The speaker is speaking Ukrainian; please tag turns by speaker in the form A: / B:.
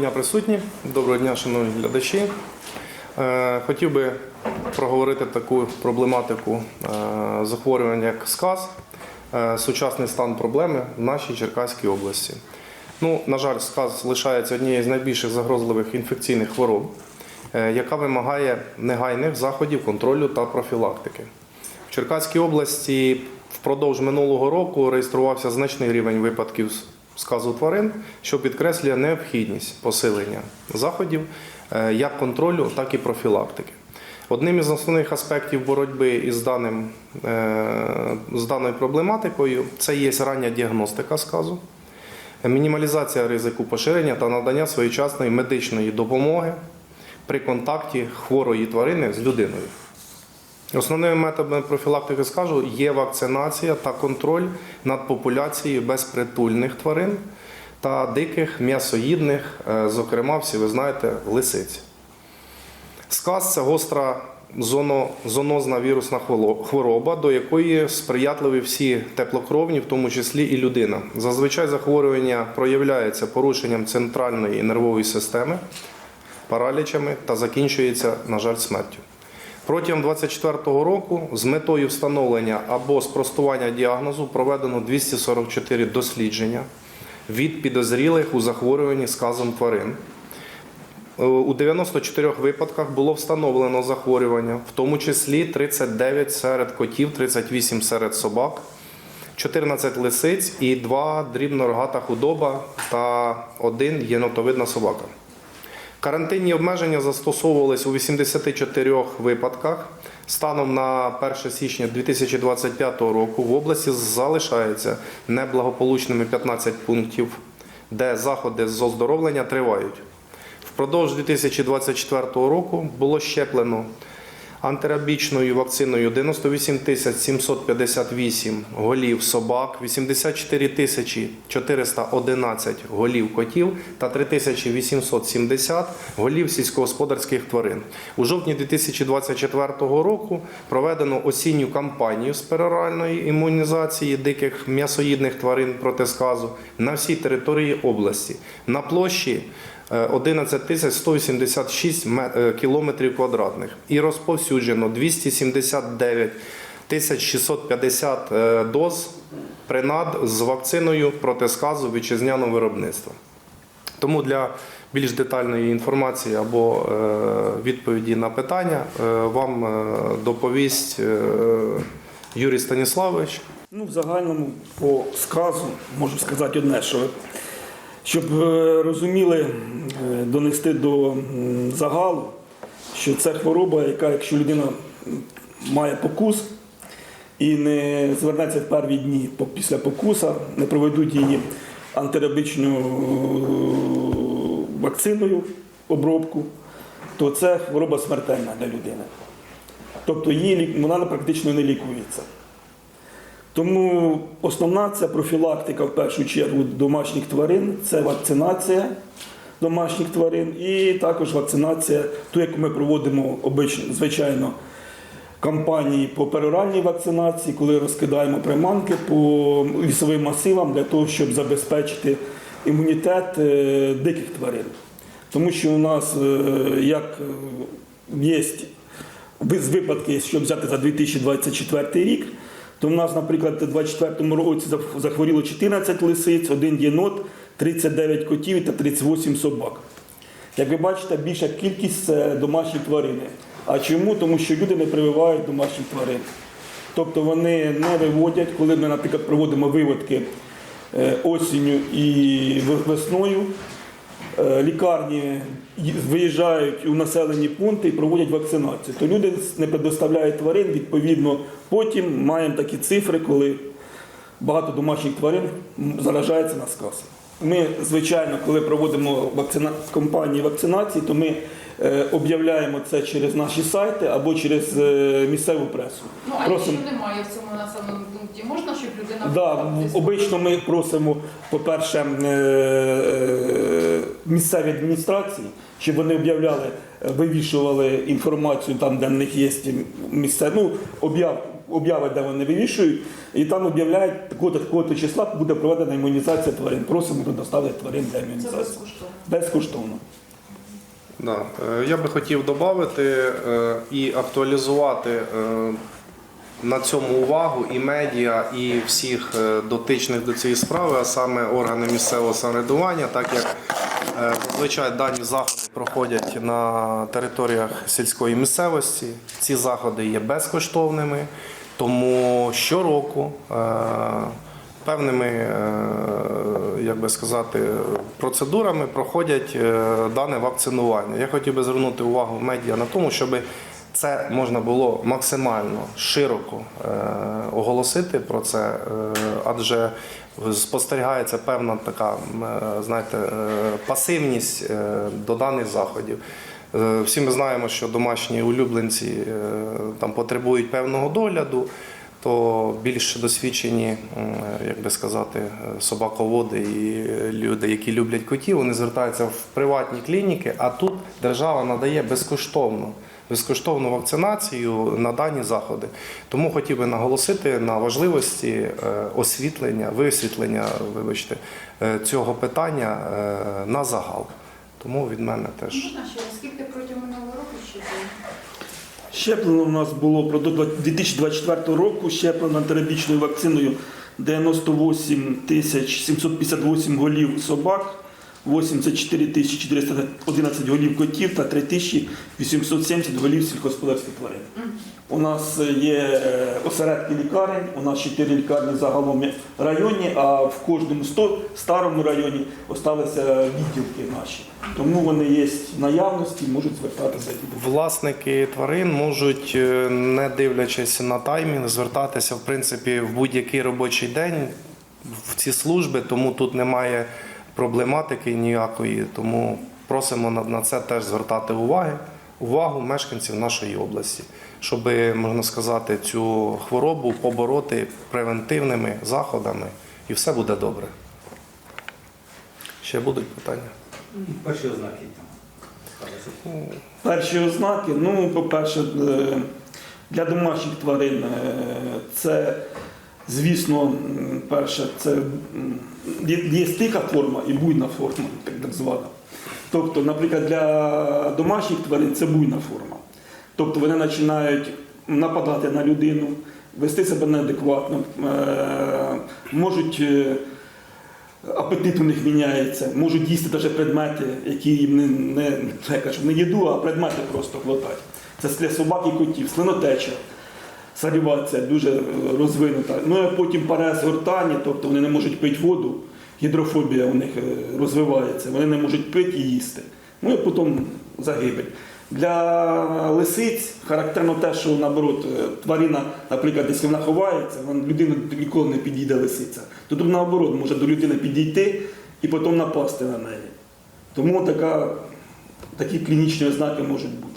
A: Дня, присутні. Доброго дня, шановні глядачі. Е, Хотів би проговорити таку проблематику е, захворювання, як сказ, е, сучасний стан проблеми в нашій Черкаській області. Ну, на жаль, сказ лишається однією з найбільших загрозливих інфекційних хвороб, яка вимагає негайних заходів контролю та профілактики. В Черкаській області впродовж минулого року реєструвався значний рівень випадків сказу тварин, що підкреслює необхідність посилення заходів е, як контролю, так і профілактики. Одним із основних аспектів боротьби із, даним, е, з даною проблематикою це є рання діагностика сказу, мінімалізація ризику поширення та надання своєчасної медичної допомоги при контакті хворої тварини з людиною. Основними методами профілактики скажу є вакцинація та контроль над популяцією безпритульних тварин та диких м'ясоїдних, е, зокрема, всі ви знаєте, лисиць. Сказ це гостра зонозна вірусна хвороба, до якої сприятливі всі теплокровні, в тому числі і людина. Зазвичай захворювання проявляється порушенням центральної нервової системи, паралічами та закінчується, на жаль, смертю. Протягом 2024 року з метою встановлення або спростування діагнозу проведено 244 дослідження від підозрілих у захворюванні сказом тварин. Е, У 94 випадках було встановлено захворювання, в тому числі 39 серед котів, 38 серед собак, 14 лисиць і 2 дрібнорогата худоба та 1 єнотовидна собака. Карантинні обмеження застосовувались у 84 випадках. Станом на 1 січня 2025 року в області залишається неблагополучними 15 пунктів, де заходи з оздоровлення тривають. Впродовж 2024 року було щеплено антирабічною вакциною 98 тисяч 758 голів собак, 84 тисячі 411 голів котів та 3870 голів сільськогосподарських тварин. У жовтні 2024 року проведено осінню кампанію з пероральної імунізації диких м'ясоїдних тварин проти сказу на всій території області на площі 11 тисяч 186 е, кілометрів квадратних і розповсюджено 279 тисяч 650 е, доз принад з вакциною проти сказу вітчизняного виробництва. Тому для більш детальної інформації або е, відповіді на питання е, вам е, доповість е, Юрій Станіславович.
B: Ну, в загальному по сказу можу сказати одне, що щоб е, розуміли, е, донести до загалу, що це хвороба, яка, якщо людина має покус і не звернеться в перві дні після покуса, не проведуть її антирабічну е, вакциною обробку, то це хвороба смертельна для людини. Тобто її вона практично не лікується. Тому основна це профілактика в першу чергу домашніх тварин, це вакцинація домашніх тварин і також вакцинація, ту, яку ми проводимо обично, звичайно, кампанії по пероральній вакцинації, коли розкидаємо приманки по лісовим масивам для того, щоб забезпечити імунітет е, диких тварин. Тому що у нас е, як є випадки, якщо взяти за 2024 рік, то в нас, наприклад, у 2024 році захворіло 14 лисиць, один єнот, 39 котів та 38 собак. Як ви бачите, більша кількість це домашні тварини. А чому? Тому що люди не прививають домашніх тварин. Тобто вони не виводять, коли ми, наприклад, проводимо виводки е, осінню і весною, лікарні виїжджають у населені пункти і проводять вакцинацію. То люди не предоставляють тварин, відповідно, потім маємо такі цифри, коли багато домашніх тварин заражається на сказ. Ми, звичайно, коли проводимо вакцина... кампанії вакцинації, то ми е, об'являємо це через наші сайти або через е, місцеву пресу.
C: Ну, а
B: Просимо-
C: якщо немає в цьому населеному пункті, можна, щоб людина
B: Да, обично ми просимо, по-перше, е, е, місцеві адміністрації, щоб вони об'являли, вивішували інформацію там, де в них є місце, ну, об'яв обяви, де вони вивішують, і там об'являють такого такого числа буде проведена імунізація тварин. Просимо предоставити тварин для
C: Це безкоштовно.
B: Безкоштовно.
A: Да. Е, Я би хотів додати е, і актуалізувати е, на цьому увагу і медіа, і всіх дотичних до цієї справи, а саме органи місцевого самоврядування, так як зазвичай дані заходи проходять на територіях сільської місцевості. Ці заходи є безкоштовними, тому щороку. е, Певними, е, як би сказати, процедурами проходять е, дане вакцинування. Я хотів би звернути увагу медіа на тому, щоб це можна було максимально широко оголосити про це, адже спостерігається певна така, знаєте, пасивність до даних заходів. Е, Всі ми знаємо, що домашні улюбленці е, там потребують певного догляду, то більш досвідчені, як би сказати, е, собаководи і люди, які люблять котів, вони звертаються в приватні клініки, а тут держава надає безкоштовно. Безкоштовну вакцинацію на дані заходи. Тому хотів би наголосити на важливості е, освітлення, висвітлення, вибачте, е, цього питання е, на загал. Тому від мене теж.
C: Можна ще скільки протягом минулого року щеплено?
B: Щеплено у нас було до 2024 року щеплено антирабічною вакциною 98 тисяч 758 голів собак, 84 тисячі 411 голів котів та 3 тисячі 870 голів сільськогосподарських тварин. У нас є е, осередки лікарень, у нас 4 лікарні загалом в районі, а в кожному сто- старому районі залишилися відділки наші. Тому вони є в наявності, можуть звертатися.
A: Власники тварин можуть, е, не дивлячись на таймінг, звертатися в принципі в будь-який робочий день в ці служби, тому тут немає проблематики ніякої. Тому просимо на, на це теж звертати уваги, увагу мешканців нашої області, щоб можна сказати, цю хворобу побороти превентивними заходами, і все буде добре. Ще будуть питання?
D: Перші ознаки там.
B: Перші ознаки, ну, по-перше, е, для домашніх тварин е, це, звісно, перше, це є, тиха форма і буйна форма, так, звана. Тобто, наприклад, для домашніх тварин це буйна форма. Тобто вони починають нападати на людину, вести себе неадекватно, е, можуть. е, апетит у них міняється, можуть їсти навіть предмети, які їм не, не, не, не їду, а предмети просто глотать. Це для собак і котів, слинотеча, салівація дуже розвинута. Ну а потім парез гортані, тобто вони не можуть пити воду, гідрофобія у них е, розвивається, вони не можуть пити і їсти. Ну і потім загибель. Для лисиць характерно те, що наоборот, е, тварина, наприклад, десь вона ховається, людина ніколи не підійде лисиця. То тут наоборот може до людини підійти і потім напасти на неї. Тому така, такі клінічні ознаки можуть бути.